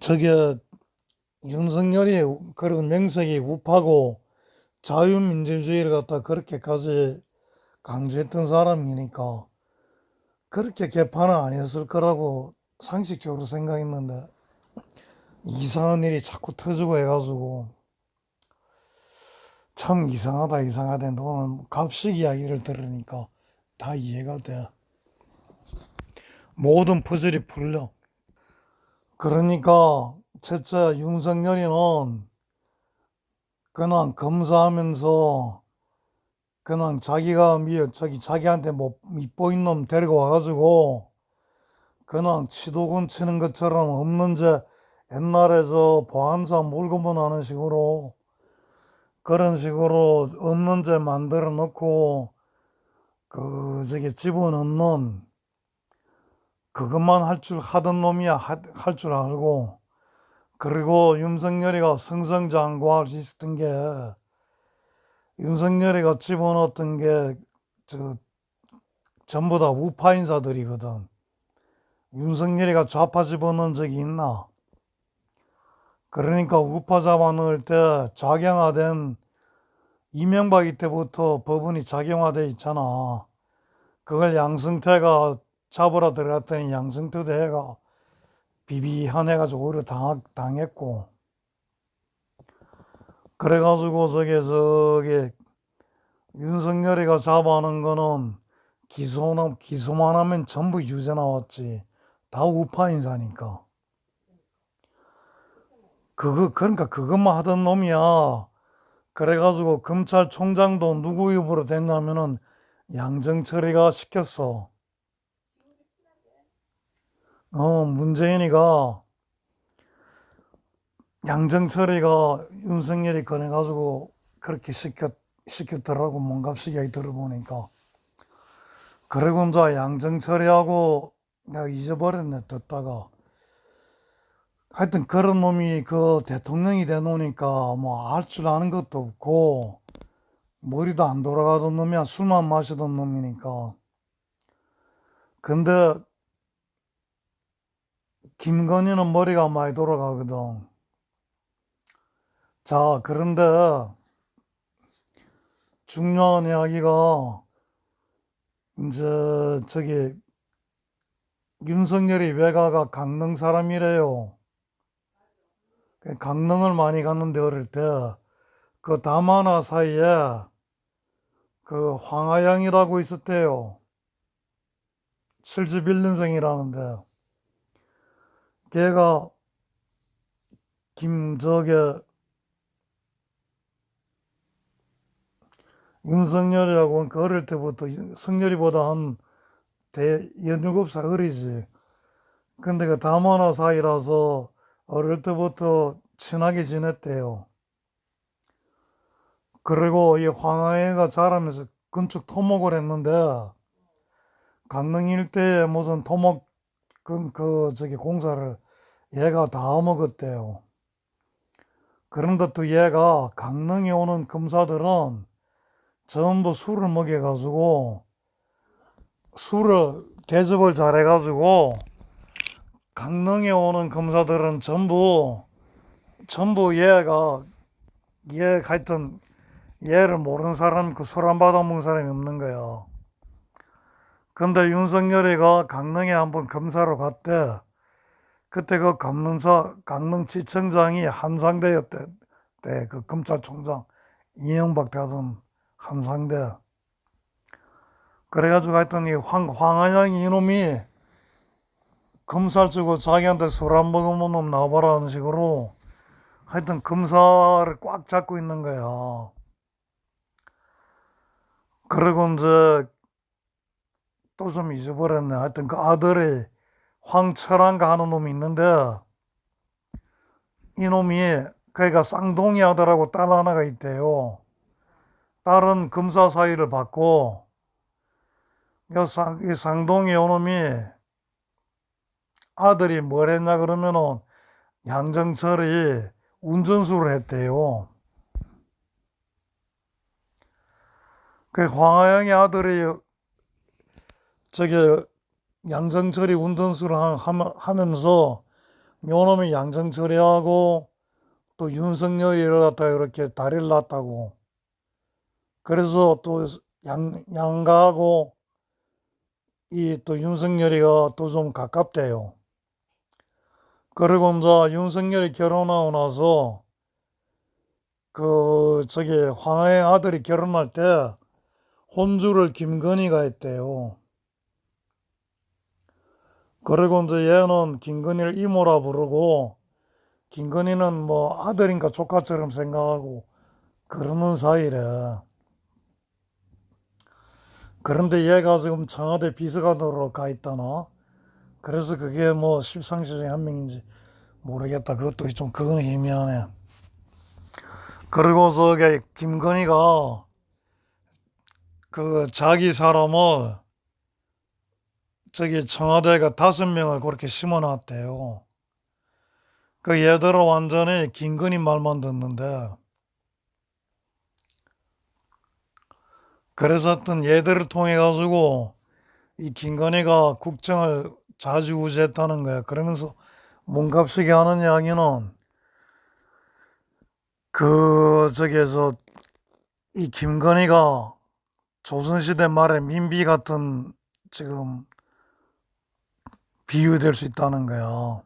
저게 윤석열이 그런 명색이 우파고 자유민주주의를 갖다 그렇게까지 강조했던 사람이니까 그렇게 개판은 아니었을 거라고 상식적으로 생각했는데 이상한 일이 자꾸 터지고 해가지고 참 이상하다 이상하다 너는 갑식 이야기를 들으니까 다 이해가 돼. 모든 퍼즐이 풀려 그러니까 첫째 윤석열이는 그냥 검사하면서 그냥 자기가 미 저기 자기한테 뭐 밑보인 놈 데리고 와가지고 그냥 치도군 치는 것처럼 없는 죄 옛날에 저 보안사 물고문 하는 식으로 그런 식으로 없는 죄 만들어 놓고 그 저기 집어넣는 그것만 할 줄 하던 놈이야 할 줄 알고 그리고 윤석열이가 승승장구할 수 있었던 게 윤석열이가 집어넣었던 게 저 전부 다 우파 인사들이거든. 윤석열이가 좌파 집어넣은 적이 있나? 그러니까 우파 잡아넣을 때 작용화된 이명박 때부터 법원이 작용화돼 있잖아. 그걸 양승태가 잡으러 들어갔더니 양승태도 해가 비비한해가지고 오히려 당, 당했고. 그래가지고 저게 저게 윤석열이가 잡아하는 거는 기소나 기소만 하면 전부 유죄 나왔지. 다 우파 인사니까. 그거 그러니까 그것만 하던 놈이야. 그래가지고 검찰총장도 누구 입으로 됐냐면은 양정철이가 시켰어 어 문재인이가 양정철이가 윤석열이 꺼내가지고 그렇게 시켰, 시켰더라고 뭔갑식 이야기 들어보니까. 그리고 이제 양정철이하고 내가 잊어버렸네 듣다가. 하여튼 그런 놈이 그 대통령이 되놓으니까 뭐 알 줄 아는 것도 없고 머리도 안 돌아가던 놈이야 술만 마시던 놈이니까. 근데 김건희는 머리가 많이 돌아가거든 자, 그런데 중요한 이야기가 이제 저기 윤석열이 외가가 강릉 사람이래요. 그 강릉을 많이 갔는데 어릴 때그 담화나 사이에 그 황하영이라고 있었대요. 71년생이라는데 걔가 김 저게 윤석열이하고 그 어릴 때부터 성열이보다 한 대, 17살 어리지. 근데 그 담화나 사이라서 어릴 때부터 친하게 지냈대요. 그리고 이 황하애가 자라면서 건축 토목을 했는데 강릉 일대에 무슨 토목 그, 그 저기 공사를 얘가 다 먹었대요. 그런데 또 얘가 강릉에 오는 검사들은 전부 술을 먹여가지고 술을 대접을 잘해가지고 강릉에 오는 검사들은 전부 전부 얘가 얘 하여튼 얘를 모르는 사람 그 술 안 받아먹는 사람이 없는 거야. 근데 윤석열이가 강릉에 한번 검사로 갔대. 그때 그 강릉사 강릉지청장이 한상대였대. 때 그 검찰총장 이명박 대하던 한상대. 그래가지고 하여튼 이 황, 황한양 이놈이 검사를 주고 자기한테 술 안 먹으면 놈 나와봐라 하는 식으로 하여튼 검사를 꽉 잡고 있는 거야. 그리고 이제 또 좀 잊어버렸네. 하여튼 그 아들이 황철한가 하는 놈이 있는데 이놈이 그애가 쌍둥이 아들하고 딸 하나가 있대요. 딸은 검사 사위를 받고 이 쌍둥이 요놈이 아들이 뭘 했냐 그러면은 양정철이 운전수를 했대요. 그 황하영의 아들이 저기 양정철이 운전수를 하면서 요놈이 양정철이하고 또 윤석열이를 갖다 이렇게 다리를 놨다고. 그래서 또 양, 양가하고 이 또 윤석열이가 또 좀 가깝대요. 그리고 이제 윤석열이 결혼하고 나서 그 저기 황하의 아들이 결혼할 때 혼주를 김건희가 했대요. 그리고 이제 얘는 김건희를 이모라 부르고 김건희는 뭐 아들인가 조카처럼 생각하고 그러는 사이래. 그런데 얘가 지금 청와대 비서관으로 가 있다나? 그래서 그게 뭐 십상시 중에 한 명인지 모르겠다. 그것도 좀 그거는 희미하네. 그리고 저기 김건희가 그 자기 사람을 저기 청와대가 다섯 명을 그렇게 심어놨대요. 그 얘들은 완전히 김건희 말만 듣는데 그래서 하여튼 얘들을 통해 가지고 이 김건희가 국정을 좌지우지했다는 거야. 그러면서 문갑식이 하는 이야기는 그 저기에서 이 김건희가 조선시대 말에 민비 같은 지금 비유될 수 있다는 거야.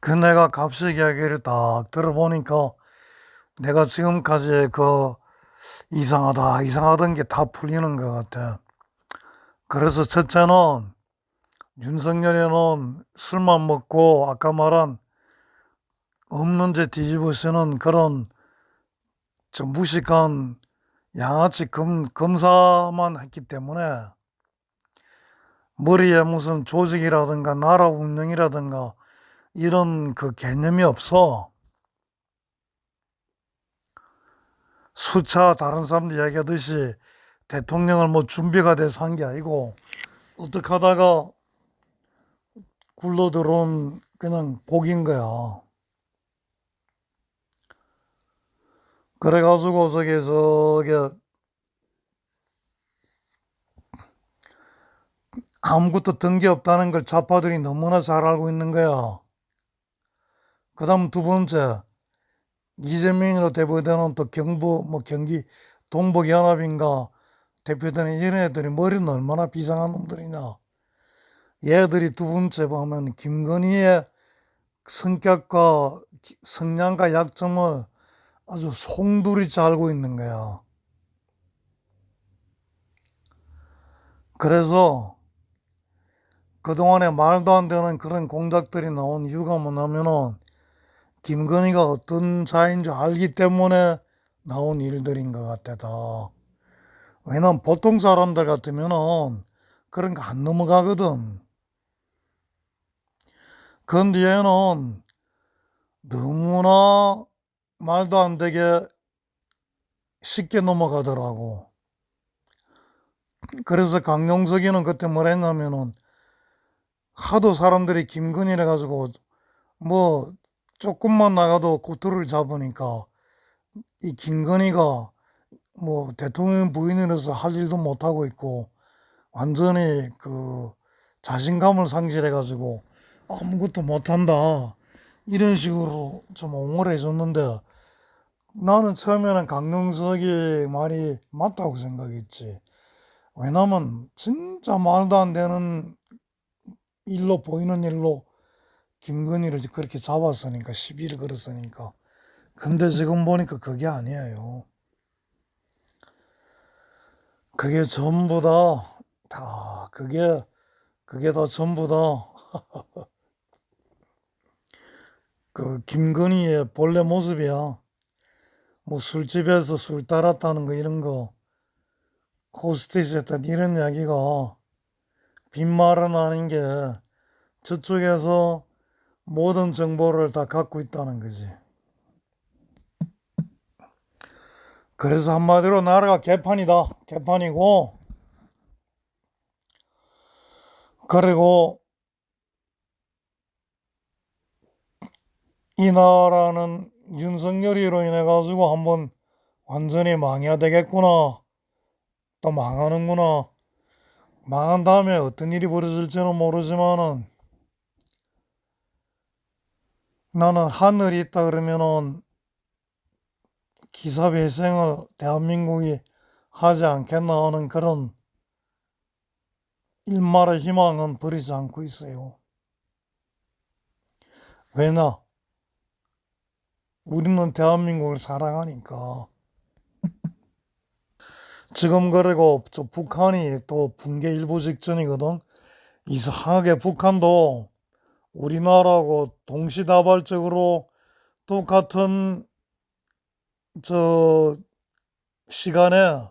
그 내가 갑식 이야기를 딱 들어보니까 내가 지금까지 그 이상하다, 이상하던 게 다 풀리는 것 같아. 그래서 첫째는 윤석열이는 술만 먹고 아까 말한 없는 데 뒤집어 쓰는 그런 좀 무식한 양아치 검, 검사만 했기 때문에 머리에 무슨 조직이라든가 나라 운영이라든가 이런 그 개념이 없어. 수차 다른 사람들 이야기하듯이 대통령을 뭐 준비가 돼서 한 게 아니고 어떻게 하다가 굴러 들어온 그냥 복인 거야. 그래가지고 저기 저기 아무것도 든 게 없다는 걸 좌파들이 너무나 잘 알고 있는 거야. 그 다음 두 번째, 이재명으로 대표되는 또 경부, 뭐 경기 동북연합인가 대표되는 이런 애들이 머리는 얼마나 비상한 놈들이냐. 얘들이 두 번째 보면 김건희의 성격과 기- 성향과 약점을 아주 송두리째 알고 있는 거야. 그래서 그동안에 말도 안 되는 그런 공작들이 나온 이유가 뭐냐면은 김건희가 어떤 자인 줄 알기 때문에 나온 일들인 것 같아, 다. 왜냐면 보통 사람들 같으면은 그런 거 안 넘어가거든. 그런데 얘는 너무나 말도 안 되게 쉽게 넘어가더라고. 그래서 강용석이는 그때 뭐라 했냐면은 하도 사람들이 김건희래 가지고 뭐 조금만 나가도 고투를 잡으니까 이 김건희가 뭐 대통령 부인으로서 할 일도 못하고 있고 완전히 그 자신감을 상실해 가지고 아무것도 못한다 이런 식으로 좀 옹호를 해줬는데 나는 처음에는 강용석이 말이 맞다고 생각했지. 왜냐면 진짜 말도 안 되는 일로 보이는 일로 김건희를 그렇게 잡았으니까 시비를 걸었으니까. 근데 지금 보니까 그게 아니에요. 그게 전부 다, 다, 그게, 그게 다 전부 다, 그, 김건희의 본래 모습이야. 뭐, 술집에서 술 따랐다는 거, 이런 거, 호스티스 했다, 이런 이야기가, 빈말은 아닌 게, 저쪽에서 모든 정보를 다 갖고 있다는 거지. 그래서 한마디로 나라가 개판이다. 개판이고, 그리고 이 나라는 윤석열이로 인해 가지고 한번 완전히 망해야 되겠구나. 또 망하는구나. 망한 다음에 어떤 일이 벌어질지는 모르지만은 나는 하늘이 있다 그러면은 기사 회생을 대한민국이 하지 않겠나 하는 그런 일말의 희망은 버리지 않고 있어요. 왜냐? 우리는 대한민국을 사랑하니까. 지금 그리고 저 북한이 또 붕괴 일보 직전이거든. 이상하게 북한도 우리나라하고 동시다발적으로 똑같은 저 시간에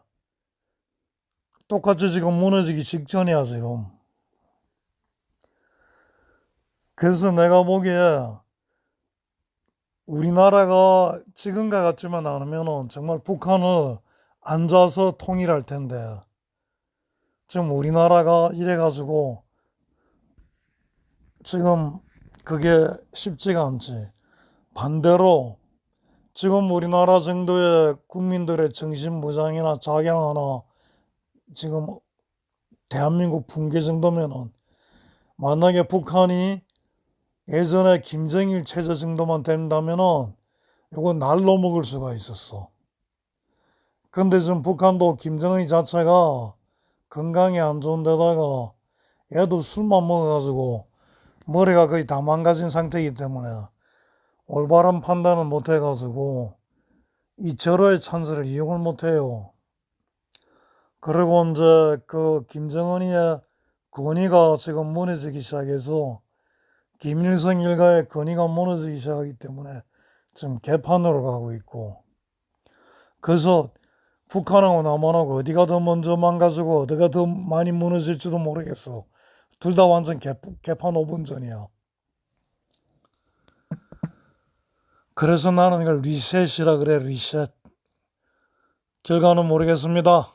똑같이 지금 무너지기 직전이야 지금. 그래서 내가 보기에 우리나라가 지금과 같지만 않으면은 정말 북한을 앉아서 통일할 텐데 지금 우리나라가 이래가지고 지금 그게 쉽지가 않지. 반대로 지금 우리나라 정도의 국민들의 정신무장이나 작용 하나 지금 대한민국 붕괴 정도면은 만약에 북한이 예전에 김정일 체제 정도만 된다면은 이거 날로 먹을 수가 있었어. 근데 지금 북한도 김정일 자체가 건강이 안 좋은데다가 얘도 술만 먹어가지고 머리가 거의 다 망가진 상태이기 때문에 올바른 판단을 못 해가지고 이 절호의 찬스를 이용을 못 해요. 그리고 이제 그 김정은이의 권위가 지금 무너지기 시작해서 김일성 일가의 권위가 무너지기 시작하기 때문에 지금 개판으로 가고 있고 그래서 북한하고 남한하고 어디가 더 먼저 망가지고 어디가 더 많이 무너질지도 모르겠어. 둘 다 완전 개, 개판 5분 전이야. 그래서 나는 이걸 리셋이라 그래, 리셋. 결과는 모르겠습니다.